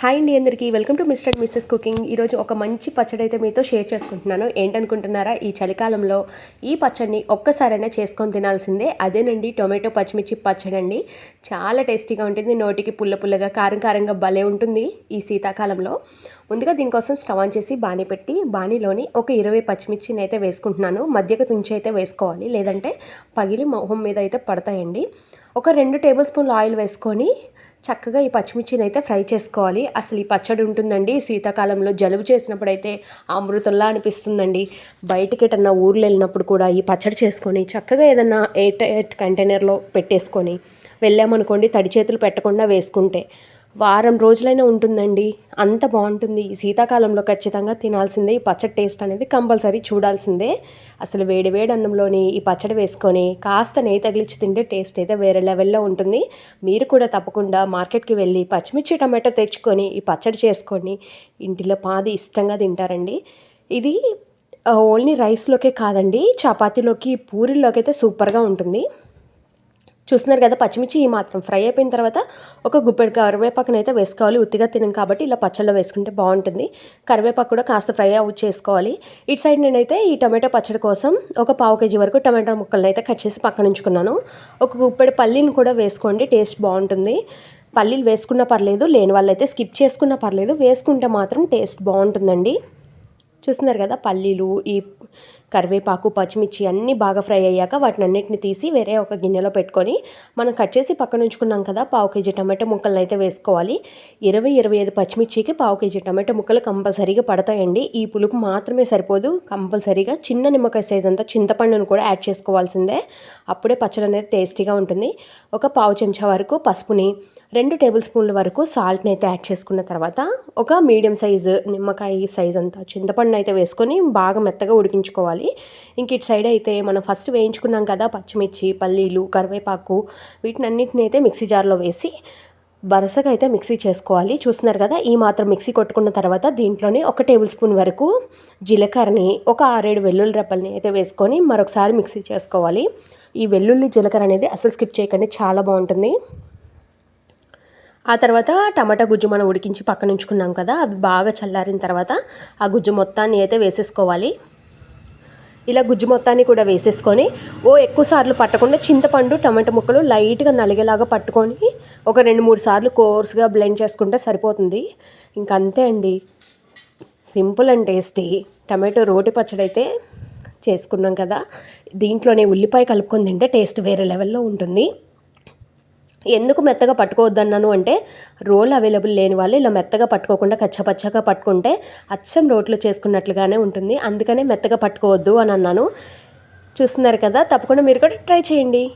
Hi అండి అందరికీ. Welcome to Mr and Mrs cooking ఈరోజు ఒక మంచి పచ్చడి అయితే మీతో షేర్ చేసుకుంటున్నాను. ఏంటనుకుంటున్నారా? ఈ చలికాలంలో ఈ పచ్చడిని ఒక్కసారైనా చేసుకొని తినాల్సిందే. అదేనండి టొమాటో పచ్చిమిర్చి పచ్చడి అండి. చాలా టేస్టీగా ఉంటుంది. నోటికి పుల్ల పుల్లగా కారం కారంగా భలే ఉంటుంది ఈ శీతాకాలంలో. ముందుగా దీనికోసం స్టవ్ ఆన్ చేసి బాణీ పెట్టి బాణీలోని ఒక ఇరవై పచ్చిమిర్చిని అయితే వేసుకుంటున్నాను. మధ్యకు తుంచి అయితే వేసుకోవాలి. లేదంటే పగిలి మొహం మీద అయితే పడతాయండి. ఒక రెండు టేబుల్ స్పూన్లు ఆయిల్ వేసుకొని చక్కగా ఈ పచ్చిమిర్చిని అయితే ఫ్రై చేసుకోవాలి. అసలు ఈ పచ్చడి ఉంటుందండి. శీతాకాలంలో జలుబు చేసినప్పుడు అయితే అమృతంలా అనిపిస్తుందండి. బయటికి ఎటన్నా ఊర్లు వెళ్ళినప్పుడు కూడా ఈ పచ్చడి చేసుకొని చక్కగా ఏదన్నా ఎయిట్ ఎయిట్ కంటైనర్లో పెట్టేసుకొని వెళ్ళామనుకోండి తడి చేతులు పెట్టకుండా వేసుకుంటే వారం రోజులైనా ఉంటుందండి. అంత బాగుంటుంది. ఈ శీతాకాలంలో ఖచ్చితంగా తినాల్సిందే. ఈ పచ్చడి టేస్ట్ అనేది కంపల్సరీ చూడాల్సిందే. అసలు వేడి వేడి అన్నంలోని ఈ పచ్చడి వేసుకొని కాస్త నెయ్యి తగిలిచ్చి తింటే టేస్ట్ అయితే వేరే లెవెల్లో ఉంటుంది. మీరు కూడా తప్పకుండా మార్కెట్కి వెళ్ళి పచ్చిమిర్చి టమాటో తెచ్చుకొని ఈ పచ్చడి చేసుకొని ఇంటిలో పాది ఇష్టంగా తింటారండి. ఇది ఓన్లీ రైస్లోకే కాదండి చపాతీలోకి పూరీలోకి అయితే సూపర్గా ఉంటుంది. చూస్తున్నారు కదా పచ్చిమిర్చి ఈ మాత్రం ఫ్రై అయిపోయిన తర్వాత ఒక గుప్పెడు కరివేపాకుని అయితే వేసుకోవాలి. ఉత్తిగా తినం కాబట్టి ఇలా పచ్చళ్ళలో వేసుకుంటే బాగుంటుంది. కరివేపాకు కూడా కాస్త ఫ్రై అవు చేసుకోవాలి. ఇటు సైడ్ నేనైతే ఈ టమాటో పచ్చడి కోసం ఒక పావు కేజీ వరకు టమాటా ముక్కలను అయితే కట్ చేసి పక్కన ఉంచుకున్నాను. ఒక గుప్పెడు పల్లీని కూడా వేసుకోండి టేస్ట్ బాగుంటుంది. పల్లీలు వేసుకున్నా పర్లేదు లేని వాళ్ళైతే స్కిప్ చేసుకున్నా పర్లేదు వేసుకుంటే మాత్రం టేస్ట్ బాగుంటుందండి. చూస్తున్నారు కదా పల్లీలు ఈ కరివేపాకు పచ్చిమిర్చి అన్నీ బాగా ఫ్రై అయ్యాక వాటిని అన్నిటిని తీసి వేరే ఒక గిన్నెలో పెట్టుకొని మనం కట్ చేసి పక్కన ఉంచుకున్నాం కదా పావు కేజీ టమాటో ముక్కలను అయితే వేసుకోవాలి. ఇరవై ఇరవై ఐదు పచ్చిమిర్చికి పావు కేజీ టమాటో ముక్కలు కంపల్సరీగా పడతాయండి. ఈ పులుపు మాత్రమే సరిపోదు కంపల్సరీగా చిన్న నిమ్మకాయ సైజ్ అంతా చింతపండును కూడా యాడ్ చేసుకోవాల్సిందే. అప్పుడే పచ్చడి అనేది టేస్టీగా ఉంటుంది. ఒక పావు చెంచా వరకు పసుపుని రెండు టేబుల్ స్పూన్ల వరకు సాల్ట్ని అయితే యాడ్ చేసుకున్న తర్వాత ఒక మీడియం సైజు నిమ్మకాయ సైజ్ అంతా చింతపండు అయితే వేసుకొని బాగా మెత్తగా ఉడికించుకోవాలి. ఇంక ఇటు సైడ్ అయితే మనం ఫస్ట్ వేయించుకున్నాం కదా పచ్చిమిర్చి పల్లీలు కరివేపాకు వీటిని అన్నింటిని అయితే మిక్సీ జార్లో వేసి వరుసగా అయితే మిక్సీ చేసుకోవాలి. చూస్తున్నారు కదా ఈ మాత్రం మిక్సీ కొట్టుకున్న తర్వాత దీంట్లోనే ఒక టేబుల్ స్పూన్ వరకు జీలకర్రని ఒక ఆరేడు వెల్లుల్లి రెప్పల్ని అయితే వేసుకొని మరొకసారి మిక్సీ చేసుకోవాలి. ఈ వెల్లుల్లి జీలకర్ర అనేది అసలు స్కిప్ చేయకండి చాలా బాగుంటుంది. ఆ తర్వాత టమాటా గుజ్జు మనం ఉడికించి పక్కన ఉంచుకున్నాం కదా అవి బాగా చల్లారిన తర్వాత ఆ గుజ్జు మొత్తాన్ని అయితే వేసేసుకోవాలి. ఇలా గుజ్జు మొత్తాన్ని కూడా వేసేసుకొని ఓ ఎక్కువ సార్లు పట్టకుండా చింతపండు టమాటా ముక్కలు లైట్గా నలిగేలాగా పట్టుకొని ఒక రెండు మూడు సార్లు కోర్స్గా బ్లెండ్ చేసుకుంటే సరిపోతుంది. ఇంకంతే అండి. Simple and tasty. టమాటో రోటి పచ్చడి అయితే చేసుకున్నాం కదా దీంట్లోనే ఉల్లిపాయ కలుపుకొని తింటే టేస్ట్ వేరే లెవెల్లో ఉంటుంది. ఎందుకు మెత్తగా పట్టుకోవద్దన్నాను అంటే రోల్ అవైలబుల్ లేని వాళ్ళు ఇలా మెత్తగా పట్టుకోకుండా కచ్చపచ్చగా పట్టుకుంటే అచ్చం రోట్లో చేసుకున్నట్లుగానే ఉంటుంది. అందుకనే మెత్తగా పట్టుకోవద్దు అని అన్నాను. చూస్తున్నారు కదా తప్పకుండా మీరు కూడా ట్రై చేయండి.